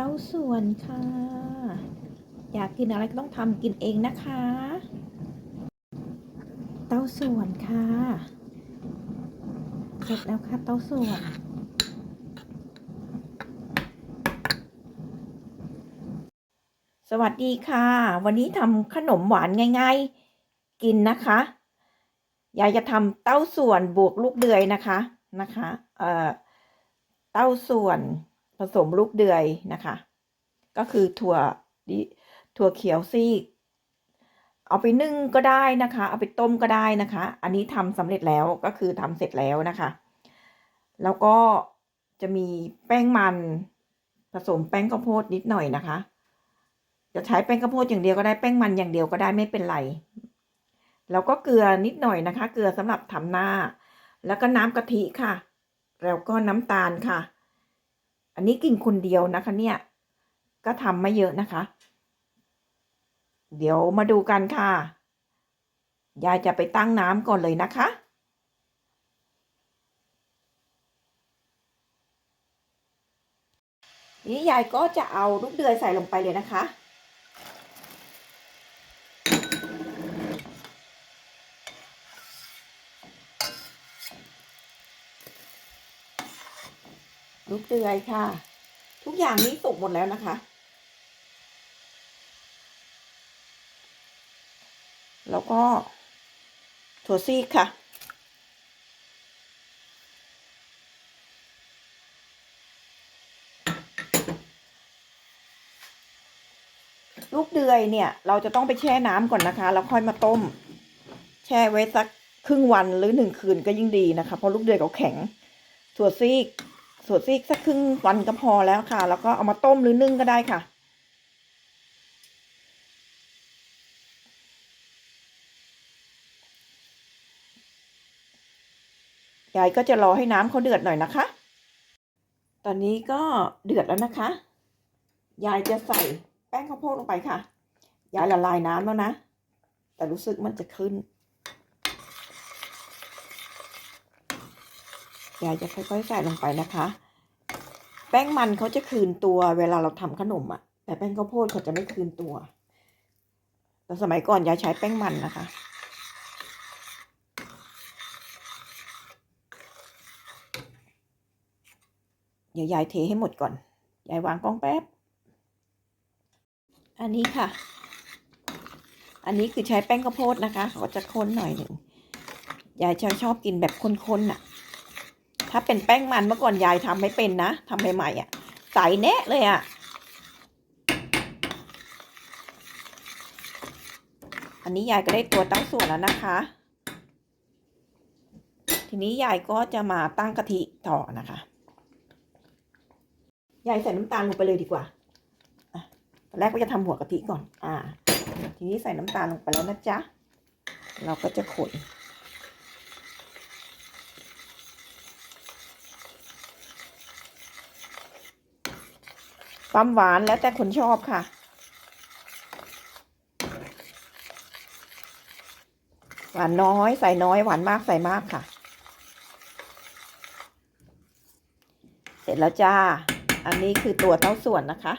เต้าส่วนค่ะ อยากกินอะไรก็ต้องทำกินเองนะคะ เต้าส่วนค่ะ เสร็จแล้วค่ะเต้าส่วน สวัสดีค่ะ วันนี้ทำขนมหวานง่ายๆ กินนะคะยายจะทำเต้าส่วนบวกลูกเดือยนะคะนะคะ เอ่อ เต้าส่วน ผสมลูกเดือยนะคะ ก็คือถั่วดิถั่วเขียวซีก เอาไปนึ่งก็ได้นะคะ เอาไปต้มก็ได้นะคะ อันนี้ทำสำเร็จแล้วก็คือทำเสร็จแล้วนะคะ แล้วก็จะมีแป้งมันผสมแป้งข้าวโพดนิดหน่อยนะคะ จะใช้แป้งข้าวโพดอย่างเดียวก็ได้แป้งมันอย่างเดียวก็ได้ไม่เป็นไร แล้วก็เกลือนิดหน่อยนะคะ เกลือสำหรับทำหน้า แล้วก็น้ำกะทิค่ะ แล้วก็น้ำตาลค่ะ อันนี้กินคนเดียวนะคะเนี่ย ก็ทำไม่เยอะนะคะ เดี๋ยวมาดูกันค่ะ ยายจะไปตั้งน้ำก่อนเลยนะคะนี่ยายก็จะเอาลูกเดือยใส่ลงไปเลยนะคะ ลูกเดือยค่ะ ทุกอย่างนี้สุกหมดแล้วนะคะ แล้วก็ถั่วซีกค่ะ ลูกเดือยเนี่ย เราจะต้องไปแช่น้ำก่อนนะคะ แล้วค่อยมาต้ม แช่ไว้สักครึ่งวันหรือหนึ่งคืนก็ยิ่งดีนะคะ เพราะลูกเดือยเขาแข็ง ถั่วซีก ถั่วซีกสักครึ่งวันก็พอแล้วค่ะ แล้วก็เอามาต้มหรือนึ่งก็ได้ค่ะ ยายก็จะรอให้น้ำเขาเดือดหน่อยนะคะ ตอนนี้ก็เดือดแล้วนะคะ ยายจะใส่แป้งข้าวโพดลงไปค่ะ ยายละลายน้ำแล้วนะ แต่รู้สึกมันจะขึ้น ยายจะค่อยๆใส่ลงไปนะคะ แป้งมันเขาจะคืนตัวเวลาเราทำขนมอะแต่แป้งข้าวโพดเขาจะไม่คืนตัว แต่สมัยก่อนยายใช้แป้งมันนะคะเดี๋ยวยายเทให้หมดก่อน ยายวางกล้องแป๊บ อันนี้ค่ะ อันนี้คือใช้แป้งข้าวโพดนะคะ เขาจะข้นหน่อยหนึ่ง ยายชอบชอบกินแบบข้นๆน่ะ ถ้าเป็นแป้งมันเมื่อก่อนยายทำไม่เป็นนะทำใหม่ๆอะใสแนะเลยอะอันนี้ยายก็ได้ตัวตั้งส่วนแล้วนะคะ ทีนี้ยายก็จะมาตั้งกะทิต่อนะคะยายใส่น้ำตาลลงไปเลยดีกว่าตอนแรกก็จะทำหัวกะทิก่อน อ่า ทีนี้ใส่น้ำตาลลงไปแล้วนะจ๊ะ เราก็จะคน ความหวานแล้วแต่คนชอบค่ะ หวานน้อยใส่น้อยหวานมากใส่มากค่ะ เสร็จแล้วจ้า อันนี้คือตัวเต้าส่วนนะคะ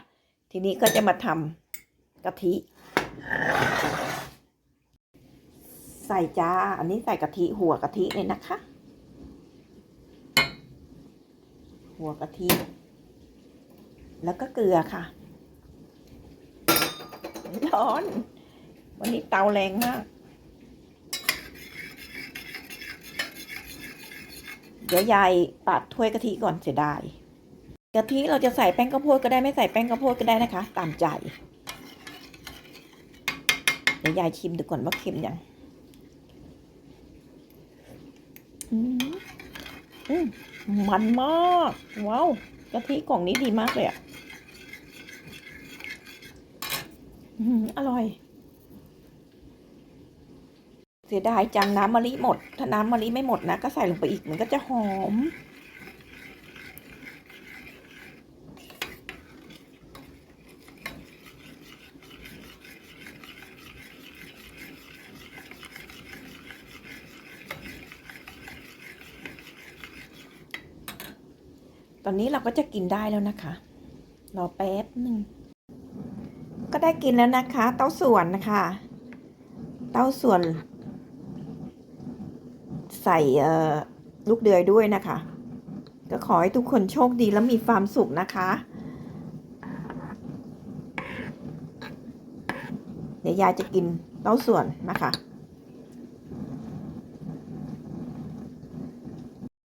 ทีนี้ก็จะมาทำกะทิ ใส่จ้า อันนี้ใส่กะทิหัวกะทิเลยนะคะ หัวกะทิ แล้วก็เกลือค่ะ ร้อน วันนี้เตาแรงมาก เดี๋ยวยายปัดถ้วยกะทิก่อนเสียดายกะทิเราจะใส่แป้งข้าวโพดก็ได้ไม่ใส่แป้งข้าวโพดก็ได้นะคะ ตามใจ เดี๋ยวยายชิมดูก่อนว่าเค็มยังอืมอืมมันมาก ว้าวกะทิกล่องนี้ดีมากเลยอะ่ะ อร่อย เสียดายจังน้ำมะลิหมด ถ้าน้ำมะลิไม่หมดนะ ก็ใส่ลงไปอีกมันก็จะหอม ตอนนี้เราก็จะกินได้แล้วนะคะ รอแป๊บหนึ่ง ได้กินแล้วนะคะ เต้าส่วนนะคะ เต้าส่วน ใส่ลูกเดือยด้วยนะคะ ก็ขอให้ทุกคนโชคดีและมีความสุขนะคะ เดี๋ยวยายจะกินเต้าส่วนนะคะ